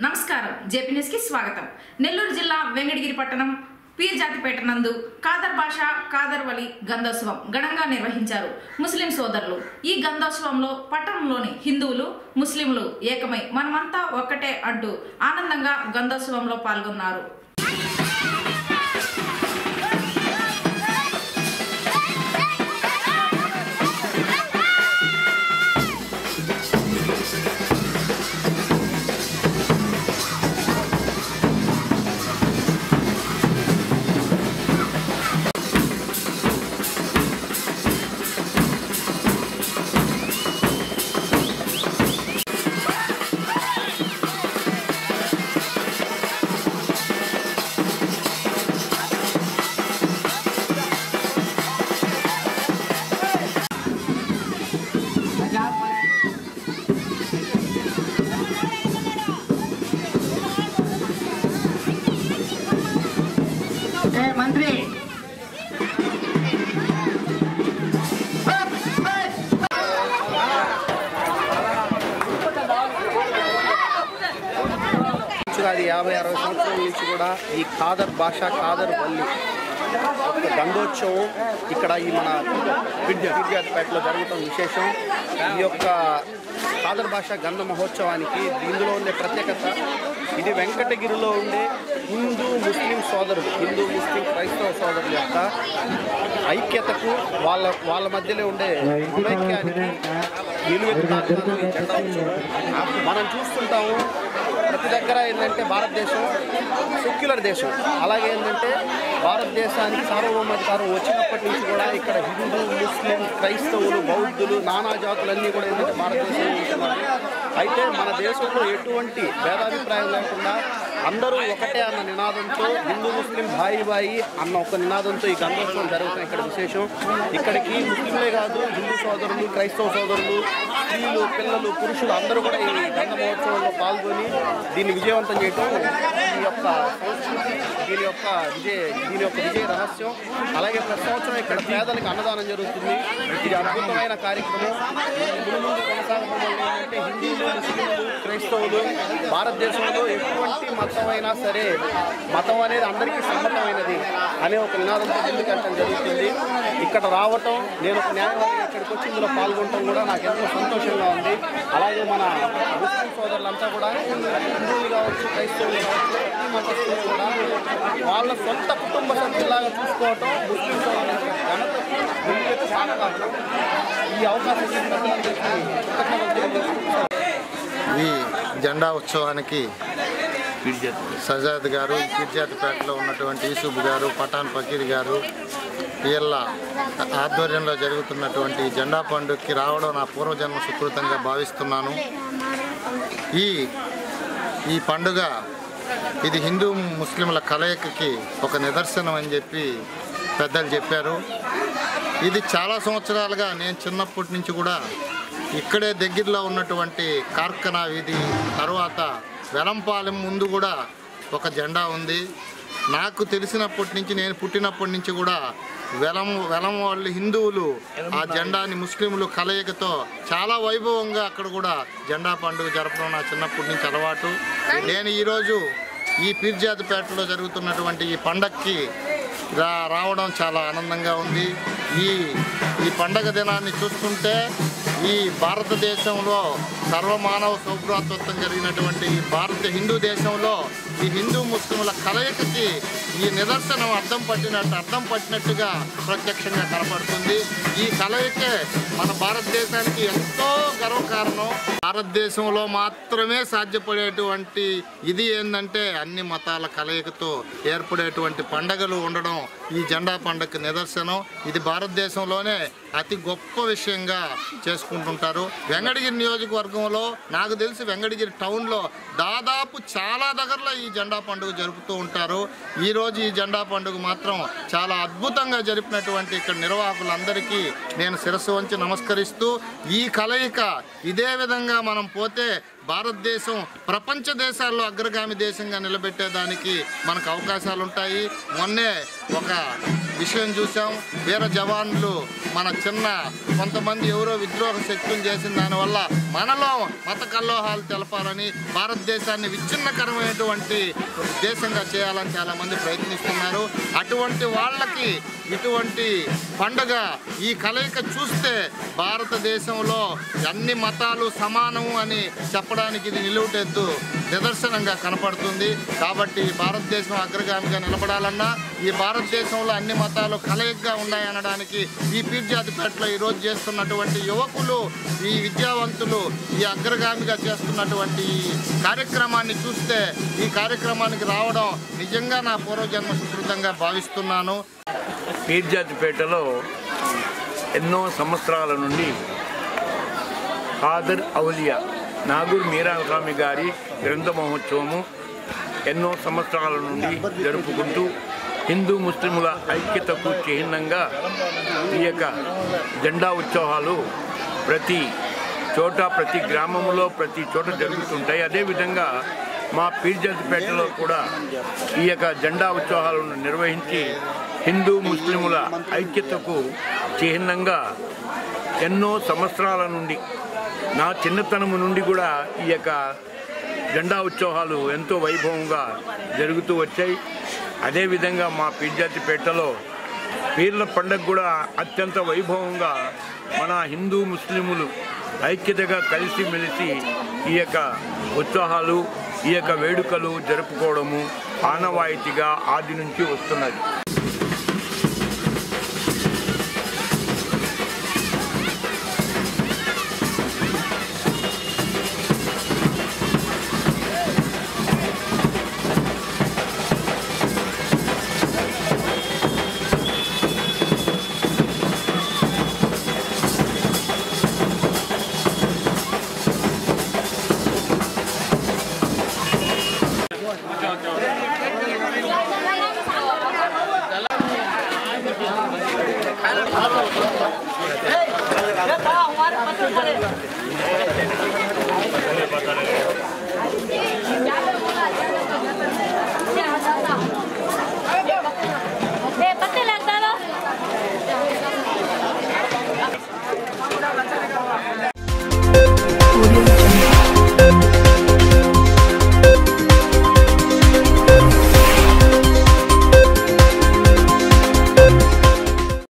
నమస్కారం. జేపీ న్యూస్కి స్వాగతం. నెల్లూరు జిల్లా వెంకటగిరి పట్టణం పీర్జాతిపేట నందు కాదర్ భాష కాదర్ వలి గంధోత్సవం ఘనంగా నిర్వహించారు ముస్లిం సోదరులు. ఈ గంధోత్సవంలో పట్టణంలోని హిందువులు ముస్లింలు ఏకమై మనమంతా ఒక్కటే అంటూ ఆనందంగా గంధోత్సవంలో పాల్గొన్నారు. మంత్రి అది యాభై అరవై సంవత్సరాల నుంచి కూడా ఈ ఖాదర్ భాష ఖాదర్ వల్లి ఒక గంగోత్సవం ఇక్కడ ఈ మన విద్యార్థిపేటలో జరుగుతున్న విశేషం. ఈ యొక్క ఖాదర్ భాష గంధ మహోత్సవానికి ఇందులో ఉండే ప్రత్యేకత ఇది వెంకటగిరిలో ఉండే హిందూ ముస్లిం సోదరులు హిందూ ముస్లిం క్రైస్తవ సోదరుల యొక్క ఐక్యతకు వాళ్ళ వాళ్ళ మధ్యలో ఉండే ఐక్యానికి నిలువెత్తుతాను మనం చూస్తుంటాము ప్రతి దగ్గర ఏంటంటే భారతదేశం సెక్యులర్ దేశం. అలాగే ఏంటంటే భారతదేశానికి సార్వభౌమాధికారం వచ్చినప్పటి నుంచి కూడా ఇక్కడ హిందూ ముస్లిం క్రైస్తవులు బౌద్ధులు నానా జాతులన్నీ కూడా ఏంటంటే భారతదేశంలో ఉంటున్నారు అయితే మన దేశంలో ఎటువంటి భేదాభిప్రాయం లేకుండా అందరూ ఒకటే అన్న నినాదంతో హిందూ ముస్లిం భాయి భాయి అన్న ఒక నినాదంతో ఈ గంధోత్సవం జరుగుతుంది ఇక్కడ విశేషం. ఇక్కడికి ముస్లింలే కాదు హిందూ సోదరులు క్రైస్తవ సోదరులు స్త్రీలు పిల్లలు పురుషులు అందరూ కూడా ఈ గంధ మహోత్సవంలో పాల్గొని దీన్ని విజయవంతం చేయటం ఈ యొక్క సంస్కృతి దీని యొక్క విజయ దీని యొక్క విజయ రహస్యం. అలాగే ప్రతి సంవత్సరం ఇక్కడ పేదలకు అన్నదానం జరుగుతుంది. ఇది అద్భుతమైన కార్యక్రమం. ముందు ముందు కొనసాగడం వల్ల ఏంటంటే హిందువులు ముస్లింలు క్రైస్తవులు భారతదేశంలో ఎటువంటి మత మతమైనా సరే మతం అనేది అందరికీ సమ్మతమైనది అనే ఒక నినాదంతో ముందుకెళ్ళడం జరుగుతుంది. ఇక్కడ రావటం నేను ఒక న్యాయవాదిగా ఇక్కడికి వచ్చి ఇందులో పాల్గొనడం కూడా నాకు ఎంతో సంతోషంగా ఉంది. అలాగే మన ముస్లిం సోదరులంతా కూడా హిందువులు కావచ్చు క్రైస్తవులు కావచ్చు మతస్థులు కూడా వాళ్ళ సొంత కుటుంబ సభ్యులాగా చూసుకోవటం ముస్లిం సోదరుల ఘనత ఘనతకు ఈ అవకాశం ఈ జెండా ఉత్సవానికి సజాద్ గారు గిరిజాతిపేటలో ఉన్నటువంటి యూసుఫ్ గారు పఠాన్ ఫకీర్ గారు వీళ్ళ ఆధ్వర్యంలో జరుగుతున్నటువంటి జెండా పండుగకి రావడం నా పూర్వజన్మ సుకృతంగా భావిస్తున్నాను. ఈ ఈ పండుగ ఇది హిందూ ముస్లింల కలయికకి ఒక నిదర్శనం అని చెప్పి పెద్దలు చెప్పారు. ఇది చాలా సంవత్సరాలుగా నేను చిన్నప్పటి నుంచి కూడా ఇక్కడే దగ్గరలో ఉన్నటువంటి కార్ఖనా వీధి తర్వాత వెలంపాలెం ముందు కూడా ఒక జెండా ఉంది. నాకు తెలిసినప్పటి నుంచి నేను పుట్టినప్పటి నుంచి కూడా వెలం వెలం వాళ్ళు హిందువులు ఆ జెండాని ముస్లింలు కలయికతో చాలా వైభవంగా అక్కడ కూడా జెండా పండుగ జరపడం నా చిన్నప్పటి నుంచి అలవాటు. నేను ఈరోజు ఈ పీర్జాతిపేటలో జరుగుతున్నటువంటి ఈ పండక్కి రావడం చాలా ఆనందంగా ఉంది. ఈ ఈ పండగ దినాన్ని చూస్తుంటే ఈ భారతదేశంలో సర్వమానవ సౌభ్రాతత్వం జరిగినటువంటి ఈ భారత హిందూ దేశంలో ఈ హిందూ ముస్లింల కలయికకి ఈ నిదర్శనం అర్థం పట్టినట్టు అర్థం పట్టినట్టుగా ప్రత్యక్షంగా కనపడుతుంది. ఈ కలయికే మన భారతదేశానికి ఎంతో గర్వకారణం భారతదేశంలో మాత్రమే సాధ్యపడేటువంటి ఇది ఏంటంటే అన్ని మతాల కలయికతో ఏర్పడేటువంటి పండగలు ఉండడం. ఈ జెండా పండగ నిదర్శనం. ఇది భారతదేశంలోనే అతి గొప్ప విషయంగా చేసుకుంటుంటారు. వెంకటగిరి నియోజకవర్గంలో నాకు తెలిసి వెంకటగిరి టౌన్లో దాదాపు చాలా దగ్గరలో ఈ జెండా పండుగ జరుపుతూ ఉంటారు. ఈరోజు ఈ జెండా పండుగ మాత్రం చాలా అద్భుతంగా జరిపినటువంటి ఇక్కడ నిర్వాహకులందరికీ నేను శిరస్సు వంచి నమస్కరిస్తూ ఈ కలయిక ఇదే విధంగా మనం పోతే భారతదేశం ప్రపంచ దేశాల్లో అగ్రగామి దేశంగా నిలబెట్టేదానికి మనకు అవకాశాలు ఉంటాయి మొన్నే ఒక విషయం చూసాం వీర జవాన్లు మన చిన్న కొంతమంది ఎవరో విద్రోహ శక్తులు చేసిన దానివల్ల మనలో మత కల్లోహాలు తెలపాలని భారతదేశాన్ని విచ్ఛిన్నకరమైనటువంటి దేశంగా చేయాలని చాలామంది ప్రయత్నిస్తున్నారు. అటువంటి వాళ్ళకి ఇటువంటి పండుగ ఈ కలయిక చూస్తే భారతదేశంలో అన్ని మతాలు సమానము అని చెప్పడానికి ఇది నిలువుటెద్దు. నిదర్శనంగా కనపడుతుంది. కాబట్టి భారతదేశం అగ్రగామిగా నిలబడాలన్నా ఈ భారతదేశంలో అన్ని మతాలు కలయికగా ఉన్నాయనడానికి ఈ పీర్జాతిపేటలో ఈరోజు చేస్తున్నటువంటి యువకులు ఈ విద్యావంతులు ఈ అగ్రగామిగా చేస్తున్నటువంటి ఈ కార్యక్రమాన్ని చూస్తే ఈ కార్యక్రమానికి రావడం నిజంగా నా పూర్వజన్మ సుకృతంగా భావిస్తున్నాను. పీర్జాతిపేటలో ఎన్నో సంవత్సరాల నుండి ఖాదర్ ఔలియా నాగూర్ మీరాస్వామి గారి గ్రంథ మహోత్సవము ఎన్నో సంవత్సరాల నుండి జరుపుకుంటూ హిందూ ముస్లిముల ఐక్యతకు చిహ్నంగా ఈ యొక్క జెండా ఉత్సవాలు ప్రతి చోట ప్రతి గ్రామంలో ప్రతి చోట జరుగుతుంటాయి. అదేవిధంగా మా పీర్జాతిపేటలో కూడా ఈ యొక్క జెండా ఉత్సవాలను నిర్వహించి హిందూ ముస్లిముల ఐక్యతకు చిహ్నంగా ఎన్నో సంవత్సరాల నుండి నా చిన్నతనము నుండి కూడా ఈ యొక్క జెండా ఉత్సవాలు ఎంతో వైభవంగా జరుగుతూ వచ్చాయి. అదేవిధంగా మా పీర్జాతిపేటలో పీర్ల పండగ కూడా అత్యంత వైభవంగా మన హిందూ ముస్లిములు ఐక్యతగా కలిసిమెలిసి ఈ యొక్క ఉత్సాహాలు ఈ యొక్క వేడుకలు జరుపుకోవడము ఆనవాయితీగా ఆది నుంచి వస్తున్నది. です。